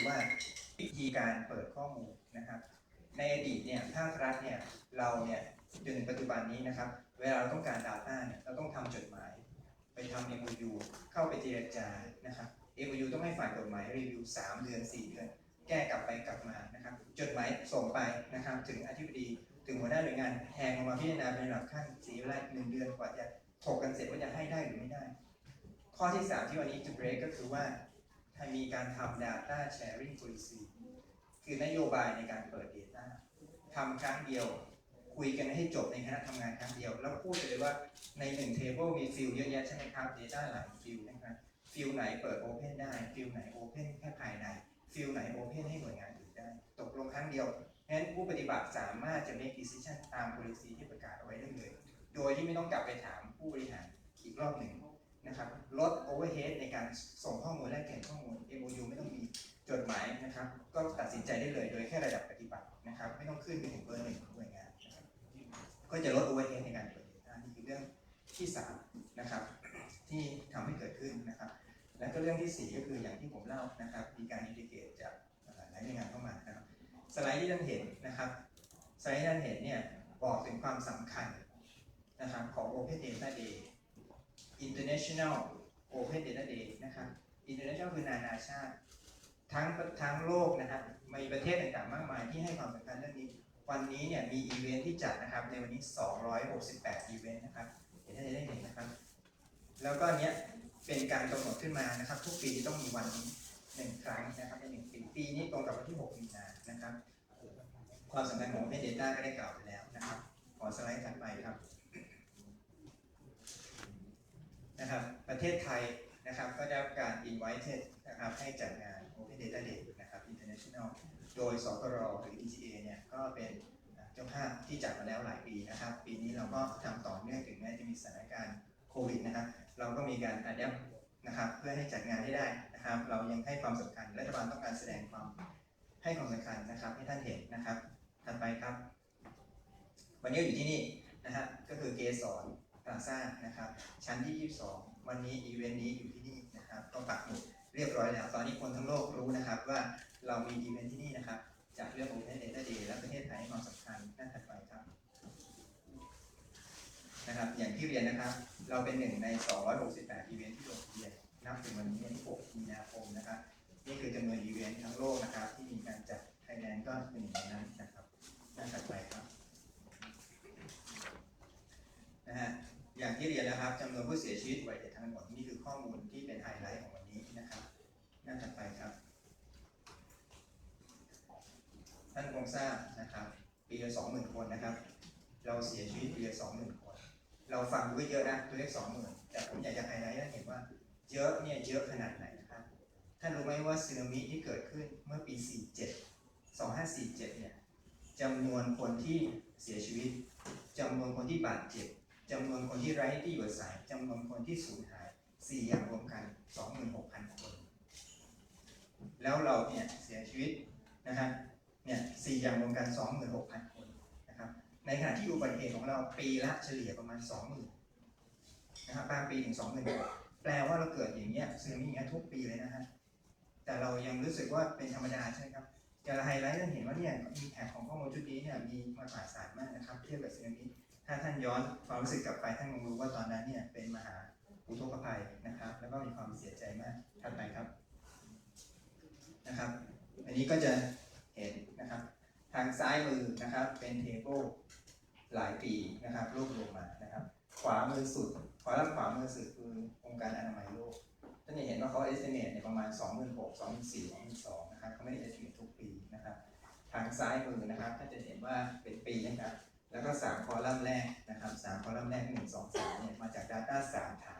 คือว่าวิธีการเปิดข้อมูลนะครับ ในอดีตเนี่ยภาครัฐเนี่ยเราเนี่ยจนถึงปัจจุบันนี้นะครับ เวลาเราต้องการ Data เนี่ยเราต้องทำจดหมาย ไปทำ MOU เข้าไปเจรจานะครับ MOU ต้องให้ฝ่ายกฎหมายรีวิว 3 เดือน 4 เดือน แก้กลับไปกลับมานะครับ จดหมายส่งไปนะครับ ถึงอธิบดีถึงหัวหน้าหน่วยงานแทงลงมาพิจารณาเป็นระดับขั้นสีเวลาหนึ่งเดือนกว่าจะถกกันเสร็จว่าจะให้ได้หรือไม่ได้ ข้อที่ 3 ที่วันนี้จะ break ก็คือว่า ถ้มีการทำ data sharing policy คือนโยบายในการเปิด data ทำครั้งเดียว คุยกันให้จบในคณะทำงานครั้งเดียว แล้วพูดเลยว่าในหนึ่ง table มีฟิลเยอะแยะใช่ไหมครับ data หลายฟิลนะครับฟิลไหนเปิด open ได้ ฟิลไหน open แค่ภายใน ฟิลไหน open ให้หน่วยงานอื่นได้ ตกลงครั้งเดียวงั้นผู้ปฏิบัติสามารถจะ make decision ตาม policy ที่ประกาศเอาไว้ได้เลย โดยที่ไม่ต้องกลับไปถามผู้บริหารอีกรอบหนึ่ง นะครับลด overhead ในการส่งข้อมูลและเก็บข้อมูล MOU ไม่ต้องมีจดหมายนะครับ ก็ตัดสินใจได้เลยโดยแค่ระดับปฏิบัตินะครับ ไม่ต้องขึ้นไปถึงเบอร์หนึ่งของหน่วยงานนะครับก็จะลด overhead ในการเปิดนี่คือเรื่องที่สามนะครับที่ทำให้เกิดขึ้นนะครับ และก็เรื่องที่สี่ก็คืออย่างที่ผมเล่านะครับ มีการอินทิเกตจากหลายหน่วยงานเข้ามานะครับ สไลด์ที่ท่านเห็นนะครับ สไลด์ที่ท่านเห็นเนี่ยบอกถึงความสำคัญนะครับของ Open Data Day International Open Data Day นะครับ International คือนานาชาติ ทั้งทั้งโลกนะครับมีประเทศต่างๆมากมายที่ให้ความสำคัญเรื่องนี้ วันนี้เนี่ยมีอีเวนท์ที่จัดนะครับ ในวันนี้ 268 อีเวนต์นะครับเดี๋ยวท่านจะได้เห็นนะครับ แล้วก็เนี้ยเป็นการกำหนดขึ้นมานะครับ ทุกปีต้องมีวันนี้หนึ่งครั้งนะครับในหนึ่งปีปีนี้ตรงกับวันที่ 6 มีนานะครับ ความสำคัญของ Open Data ก็ได้กล่าวไปแล้วนะครับ ขอสไลด์ถัดไปครับ นะครับประเทศไทยนะครับก็ได้รับการ invited นะครับให้จัดงาน Open Data Day นะครับ International โดยสกรหรือ ETA เนี่ยก็เป็นเจ้าภาพที่จัดมาแล้วหลายปีนะครับ ปีนี้เราก็ทำต่อเนื่องถึงแม้จะมีสถานการณ์โควิดนะครับเราก็มีการ adapt นะครับเพื่อให้จัดงานให้ได้นะครับ เรายังให้ความสำคัญรัฐบาลต้องการแสดงความให้ความสำคัญนะครับให้ท่านเห็นนะครับถัดไปครับ วันนี้อยู่ที่นี่นะฮะก็คือเกสร ลาซ่านะครับ ชั้นที่ 22 วันนี้อีเวนต์นี้อยู่ที่นี่นะครับต้องปักหมุดเรียบร้อยแล้ว ตอนนี้คนทั้งโลกรู้นะครับว่าเรามีอีเวนต์ที่นี่นะครับ จากเรื่องของประเทศเดต้าดีและประเทศไทยความสำคัญด้านถัดไปครับนะครับ อย่างที่เรียนนะครับ เราเป็นหนึ่งใน 268 อีเวนต์ที่ลงทะเบียนนับถึงวันนี้วันที่ 6 มีนาคมนะครับ นี่คือจำนวนอีเวนต์ทั้งโลกนะครับ ที่มีการจัดไทยแลนด์ก็1 นะครับจำนวนผู้เสียชีวิตอุบัติเหตุทางถนนนี่คือข้อมูลที่เป็นไฮไลท์ของวันนี้นะครับหน้าถัดไปครับท่านคงทราบนะครับ ปีละสองหมื่นคนนะครับ เราเสียชีวิตปีละสองหมื่นคน เราฟังดูก็เยอะนะตัวเลขสองหมื่นแต่ผมอยากจะไฮไลท์ให้เห็นว่าเยอะเนี่ยเยอะขนาดไหนนะครับท่านรู้ไหมว่าสึนามิที่เกิดขึ้นเมื่อปี 47 2547 เนี่ยจำนวนคนที่เสียชีวิตจำนวนคนที่บาดเจ็บ จำนวนคนที่ไร้ที่อยู่อาศัยจำนวนคนที่สูญหาย 4 อย่างรวมกัน 26,000 คน แล้วเราเนี่ยเสียชีวิตนะครับเนี่ยสี่อย่างรวมกัน 26,000 คนนะครับในขณะที่อุบัติเหตุของเราปีละเฉลี่ยประมาณ 20,000นะครับบางปีถึง20,000แปลว่าเราเกิดอย่างเงี้ยซึนามิอย่างเงี้ยทุกปีเลยนะฮะแต่เรายังรู้สึกว่าเป็นธรรมดาใช่ไหมครับจะไฮไลท์ให้เห็นว่าเนี่ยมีแท็กของข้อมูลชุดนี้เนี่ยมีมหาศาลมากนะครับเทียบกับซึนามิ ถ้าท่านย้อนความรู้สึกกลับไปท่านคงรู้ว่าตอนนั้นเนี่ยเป็นมหาอุทกภัยนะครับ แล้วก็มีความเสียใจมากถัดไปครับนะครับ อันนี้ก็จะเห็นนะครับ ทางซ้ายมือนะครับเป็นเทเบิลหลายปีนะครับรวบรวมมานะครับ ขวามือสุด ขวาล่างขวามือสุดคือองค์การอนามัยโลกท่านจะเห็นว่าเขา estimate เนี่ยประมาณ 26,000 2 4 2 2นะครับเขาไม่ได้ estimate ทุกปีนะครับ ทางซ้ายมือนะครับท่านจะเห็นว่าเป็นปีนะครับ แล้วก็ 3 คอลัมน์แรกนะครับ3คอลัมน์แรก 1 2 3เนี่ยมาจาก Data 3ฐาน